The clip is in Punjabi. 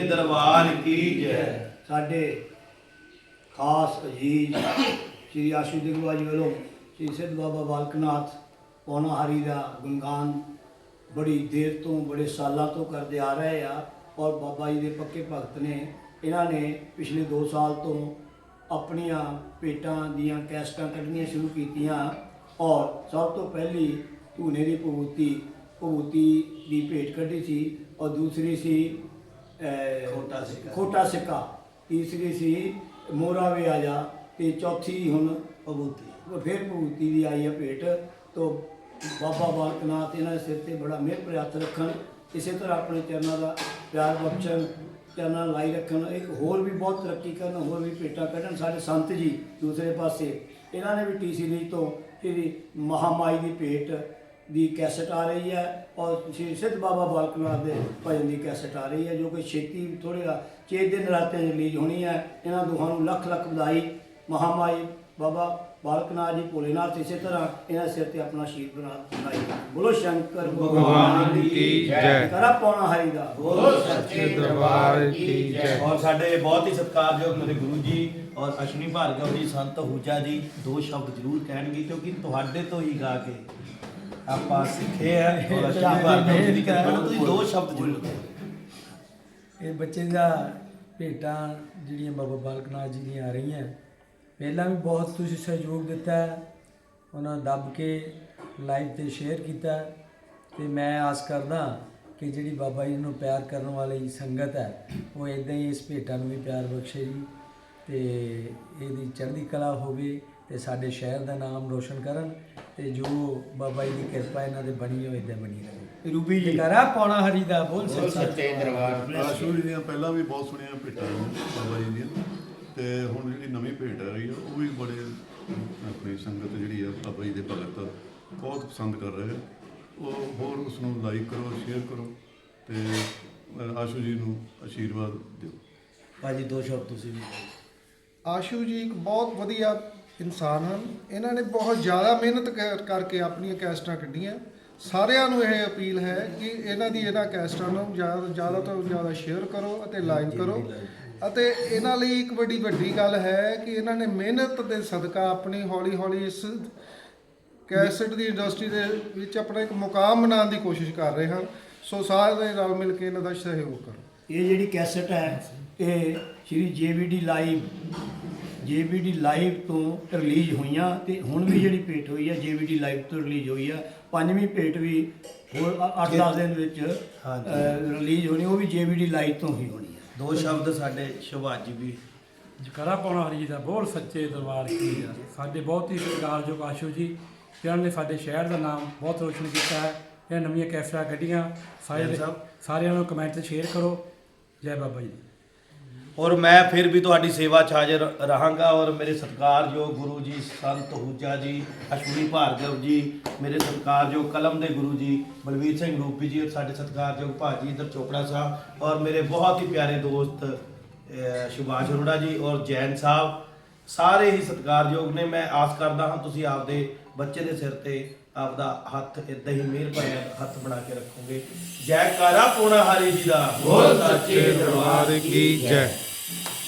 ਸੱਚੇ ਦਰਬਾਰ ਕੀ ਜੈ? ਸਾਡੇ ਖਾਸ ਅਜੀਜ਼ ਸ੍ਰੀ ਆਸ਼ੂ ਦਿਗਵਾ ਜੀ ਵੱਲੋਂ ਸ੍ਰੀ ਸਿੱਧ ਬਾਬਾ ਬਾਲਕਨਾਥ ਪੌਣਾ ਹਰੀ ਦਾ ਗੁਣਗਾਨ ਬੜੀ ਦੇਰ ਤੋਂ, ਬੜੇ ਸਾਲਾਂ ਤੋਂ ਕਰਦੇ ਆ ਰਹੇ ਆ ਔਰ ਬਾਬਾ ਜੀ ਦੇ ਪੱਕੇ ਭਗਤ ਨੇ, ਇਹਨਾਂ ਨੇ ਪਿਛਲੇ 2 ਸਾਲ ਤੋਂ ਆਪਣੀਆਂ ਭੇਟਾਂ ਦੀਆਂ ਕੈਸਟਾਂ ਕੱਢਣੀਆਂ ਸ਼ੁਰੂ ਕੀਤੀਆਂ ਔਰ ਸਭ ਤੋਂ ਪਹਿਲੀ ਧੂਨੇ ਦੀ ਭੂਤੀ ਭੂਤੀ ਦੀ ਭੇਟ ਕੱਢੀ ਸੀ ਔਰ ਦੂਸਰੀ ਸੀ ਖੋਟਾ ਸਿੱਕਾ। ਖੋਟਾ ਸਿੱਕਾ। ਤੀਸਰੀ ਸੀ ਮੋਰਾ ਵੇ ਆ ਜਾ ਤੇ ਚੌਥੀ ਹੁਣ ਭਗੂਤੀ ਉਹ ਫਿਰ ਭੂਤੀ ਦੀ ਆਈ ਹੈ ਭੇਟ ਤੋਂ ਬਾਬਾ ਬਾਲਕਨਾਥ ਇਹਨਾਂ ਦੇ ਸਿਰ ਤੇ ਬੜਾ ਮਿਹਰ ਹੱਥ ਰੱਖਣ ਇਸੇ ਤਰ੍ਹਾਂ ਆਪਣੇ ਚਰਨਾਂ ਦਾ ਪਿਆਰ ਬਖਸ਼ਣ ਚਰਨਾਂ ਲਾਈ ਰੱਖਣ ਇੱਕ ਹੋਰ ਵੀ ਬਹੁਤ ਤਰੱਕੀ ਕਰਨ ਹੋਰ ਵੀ ਭੇਟਾਂ ਕੱਢਣ ਸਾਡੇ ਸੰਤ ਜੀ ਦੂਸਰੇ ਪਾਸੇ। ਇਹਨਾਂ ਨੇ ਵੀ ਟੀਸੀ ਲਈ ਤੋਂ ਜਿਹੜੀ ਮਹਾਮਾਈ ਦੀ ਭੇਟ ਦੀ ਕੈਸਟ ਆ ਰਹੀ ਹੈ ਔਰ ਸ਼੍ਰੀ ਸਿੱਧ ਬਾਬਾ ਬਾਲਕਨਾਥ ਦੇ ਭਜਨ ਦੀ ਕੈਸਟ ਆ ਰਹੀ ਹੈ ਜੋ ਕਿ ਛੇਤੀ ਥੋੜ੍ਹੇ ਦਾ ਚੇ ਦਿਨ ਰਾਤੇ ਰਿਲੀਜ਼ ਹੋਣੀ ਹੈ। ਇਹਨਾਂ ਦੋਹਾਂ ਨੂੰ ਲੱਖ ਲੱਖ ਵਧਾਈ। ਮਹਾਮਾਈ ਬਾਬਾ ਬਾਲਕਨਾਥ ਜੀ ਭੋਲੇਨਾਥ ਇਸੇ ਤਰ੍ਹਾਂ ਇਹਨਾਂ ਸਿਰ ਤੇ ਆਪਣਾ ਸ਼ੀਰ ਬਣਾ ਬਣਾਈ। ਬੋਲੋ ਸ਼ੰਕਰ ਭਗਵਾਨ ਕੀ ਜੈ। ਕਰਾ ਪਾਉਣਾ ਹਰੀ ਦਾ। ਬੋਲੋ ਸੱਚੇ ਦਰਬਾਰ ਕੀ ਜੈ। ਔਰ ਸਾਡੇ ਬਹੁਤ ਹੀ ਸਤਿਕਾਰਯੋਗ ਮੇਰੇ ਗੁਰੂ ਜੀ ਔਰ ਅਸ਼ਵਨੀ ਭਾਰਗਵ ਜੀ ਸੰਤ ਹੂਜਾ ਜੀ ਦੋ ਸ਼ਬਦ ਜ਼ਰੂਰ ਕਹਿਣਗੇ ਕਿਉਂਕਿ ਤੁਹਾਡੇ ਤੋਂ ਹੀ ਗਾ ਕੇ ਆਪਾਂ ਸਿੱਖੇ ਆ ਅਸ਼ਵਨੀ ਭਾਰਗਵ ਜੀ ਦੀ ਕਿਰਪਾ ਨਾਲ ਤੁਸੀਂ ਦੋ ਸ਼ਬਦ ਜ਼ਰੂਰ ਕਹੋ ਇਹ ਬੱਚੇ ਦਾ ਭੇਟਾਂ ਜਿਹੜੀਆਂ ਬਾਬਾ ਬਾਲਕਨਾਥ ਜੀ ਦੀਆਂ ਆ ਰਹੀਆਂ ਪਹਿਲਾਂ ਵੀ ਬਹੁਤ ਤੁਸੀਂ ਸਹਿਯੋਗ ਦਿੱਤਾ। ਉਹਨਾਂ ਦੱਬ ਕੇ ਲਾਈਵ ਤੇ ਸ਼ੇਅਰ ਕੀਤਾ। ਤੇ ਮੈਂ ਆਸ ਕਰਦਾ ਕਿ ਜਿਹੜੀ ਬਾਬਾ ਜੀ ਨੂੰ ਪਿਆਰ ਕਰਨ ਵਾਲੀ ਸੰਗਤ ਹੈ ਉਹ ਇਦਾਂ ਹੀ ਇਸ ਭੇਟਾਂ ਨੂੰ ਵੀ ਪਿਆਰ ਬਖਸ਼ੇ ਜੀ ਤੇ ਇਹਦੀ ਚੜ੍ਹਦੀ ਕਲਾ ਹੋਵੇ। ਤੇ ਸਾਡੇ ਸ਼ਹਿਰ ਦਾ ਨਾਮ ਰੋਸ਼ਨ ਕਰਨ ਤੇ ਜੋ ਬਾਬਾ ਜੀ ਦੀ ਕਿਰਪਾ ਇਹਨਾਂ ਦੇ ਬਣੀ ਹੋਏ ਇਦਾਂ ਬਣੀ ਰਹੇ। ਰੂਬੀ ਜੀ। ਕਰਾ ਪੌਣਾ ਹਰੀ ਦਾ ਬੋਲ ਸੱਚੇ। ਆਸ਼ੂ ਜੀ ਦੀਆਂ ਪਹਿਲਾਂ ਵੀ ਬਹੁਤ ਸੁਣੀਆਂ ਭੇਟਾਂ ਬਾਬਾ ਜੀ ਦੀਆਂ। ਤੇ ਹੁਣ ਜਿਹੜੀ ਨਵੀਂ ਭੇਟ ਆ ਰਹੀ ਆ ਉਹ ਵੀ ਬੜੇ ਆਪਣੀ ਸੰਗਤ ਜਿਹੜੀ ਆ ਬਾਬਾ ਜੀ ਦੇ ਭਗਤ ਬਹੁਤ ਪਸੰਦ ਕਰ ਰਹੇ ਆ। ਉਹ ਹੋਰ ਉਸ ਨੂੰ ਲਾਈਕ ਕਰੋ ਸ਼ੇਅਰ ਕਰੋ ਤੇ ਆਸ਼ੂ ਜੀ ਨੂੰ ਆਸ਼ੀਰਵਾਦ ਦਿਓ। ਭਾਜੀ ਦੋ ਸ਼ਬਦ ਤੁਸੀਂ ਵੀ ਆਸ਼ੂ ਜੀ ਇੱਕ ਬਹੁਤ ਵਧੀਆ ਇਨਸਾਨ ਹਨ। ਇਹਨਾਂ ਨੇ ਬਹੁਤ ਜ਼ਿਆਦਾ ਮਿਹਨਤ ਕਰ- ਕਰਕੇ ਆਪਣੀਆਂ ਕੈਸਟਾਂ ਕੱਢੀਆਂ। ਸਾਰਿਆਂ ਨੂੰ ਇਹ ਅਪੀਲ ਹੈ ਕਿ ਇਹਨਾਂ ਦੀ ਇਹਨਾਂ ਕੈਸਟਾਂ ਨੂੰ ਜ਼ਿਆਦਾ ਜ਼ਿਆਦਾ ਤੋਂ ਜ਼ਿਆਦਾ ਸ਼ੇਅਰ ਕਰੋ ਅਤੇ ਲਾਈਕ ਕਰੋ। ਅਤੇ ਇਹਨਾਂ ਲਈ ਇੱਕ ਵੱਡੀ ਵੱਡੀ ਗੱਲ ਹੈ ਕਿ ਇਹਨਾਂ ਨੇ ਮਿਹਨਤ ਦੇ ਸਦਕਾ ਆਪਣੀ ਹੌਲੀ ਹੌਲੀ ਇਸ ਕੈਸਟ ਦੀ ਇੰਡਸਟਰੀ ਦੇ ਵਿੱਚ ਆਪਣਾ ਇੱਕ ਮੁਕਾਮ ਬਣਾਉਣ ਦੀ ਕੋਸ਼ਿਸ਼ ਕਰ ਰਹੇ ਹਨ। ਸੋ ਸਾਰੇ ਰਲ ਮਿਲ ਕੇ ਇਹਨਾਂ ਦਾ ਸਹਿਯੋਗ ਕਰੋ। ਇਹ ਜਿਹੜੀ ਕੈਸਟ ਹੈ ਇਹ Shri JVD live JVD live ਤੋਂ ਰਿਲੀਜ਼ ਹੋਈਆਂ ਤੇ ਹੁਣ ਵੀ ਜਿਹੜੀ ਭੇਟ ਹੋਈ ਹੈ ਜੇਵੀਡੀ ਲਾਈਵ ਤੋਂ ਰਿਲੀਜ਼ ਹੋਈ ਹੈ ਪੰਜਵੀਂ ਭੇਟ ਵੀ ਹੋਰ 8-10 ਦਿਨ ਵਿੱਚ ਰਿਲੀਜ਼ ਹੋਣੀ ਉਹ ਵੀ ਜੇਵੀਡੀ ਲਾਈਵ ਤੋਂ ਹੀ ਹੋਣੀ ਹੈ ਦੋ ਸ਼ਬਦ ਸਾਡੇ ਸ਼ਿਵਾਜੀ ਵੀ ਜਕਰਾ ਪਾਉਣਾ ਹਰੀ ਜੀ ਦਾ ਬੋਲ ਸੱਚੇ ਦਰਬਾਰ ਕੀ ਆ ਸਾਡੇ ਬਹੁਤ ਹੀ ਸਤਿਕਾਰਯੋਗ ਆਸ਼ੂ ਜੀ ਜਿਨ੍ਹਾਂ ਨੇ ਸਾਡੇ ਸ਼ਹਿਰ ਦਾ ਨਾਮ ਬਹੁਤ ਰੋਸ਼ਨ ਕੀਤਾ ਹੈ। ਇਹ ਨਵੀਆਂ ਕੈਸਟਾਂ ਕੱਢੀਆਂ। ਸਾਰੇ। ਸਾਰਿਆਂ ਨੂੰ ਕਮੈਂਟ ਤੇ ਸ਼ੇਅਰ ਕਰੋ। ਜੈ ਬਾਬਾ ਜੀ। ਔਰ ਮੈਂ ਫਿਰ ਵੀ ਤੁਹਾਡੀ ਸੇਵਾ 'ਚ ਹਾਜ਼ਰ ਰਹਾਂਗਾ ਔਰ ਮੇਰੇ ਸਤਿਕਾਰਯੋਗ ਗੁਰੂ ਜੀ ਸੰਤ ਹੂਜਾ ਜੀ, ਅਸ਼ਵਨੀ ਭਾਰਗਵ ਜੀ, ਮੇਰੇ ਸਤਿਕਾਰਯੋਗ ਕਲਮ ਦੇ ਗੁਰੂ ਜੀ, ਬਲਵੀਰ ਸਿੰਘ ਰੂਪੀ ਜੀ ਔਰ ਸਾਡੇ ਸਤਿਕਾਰਯੋਗ ਭਾਜੀ ਇਧਰ ਚੋਪੜਾ ਸਾਹਿਬ ਔਰ ਮੇਰੇ ਬਹੁਤ ਹੀ ਪਿਆਰੇ ਦੋਸਤ ਸੁਭਾਸ਼ ਅਰੋੜਾ ਜੀ ਔਰ ਜੈਨ ਸਾਹਿਬ, ਸਾਰੇ ਹੀ ਸਤਿਕਾਰਯੋਗ ਨੇ। ਮੈਂ ਆਸ ਕਰਦਾ ਹਾਂ ਤੁਸੀਂ ਆਪਦੇ ਬੱਚੇ ਦੇ ਸਿਰ ਤੇ ਆਪਦਾ ਹੱਥ ਇਦਾਂ ਹੀ ਮਿਹਰ ਭਰਿਆ ਹੱਥ ਬਣਾ ਕੇ ਰੱਖੋਗੇ। ਜੈ ਕਾਰਾ ਪੋਣਾ ਹਰੀ ਜੀ ਦਾ। ਬੋਲ ਸੱਚੇ ਦਰਬਾਰ ਕੀ ਜੈ। you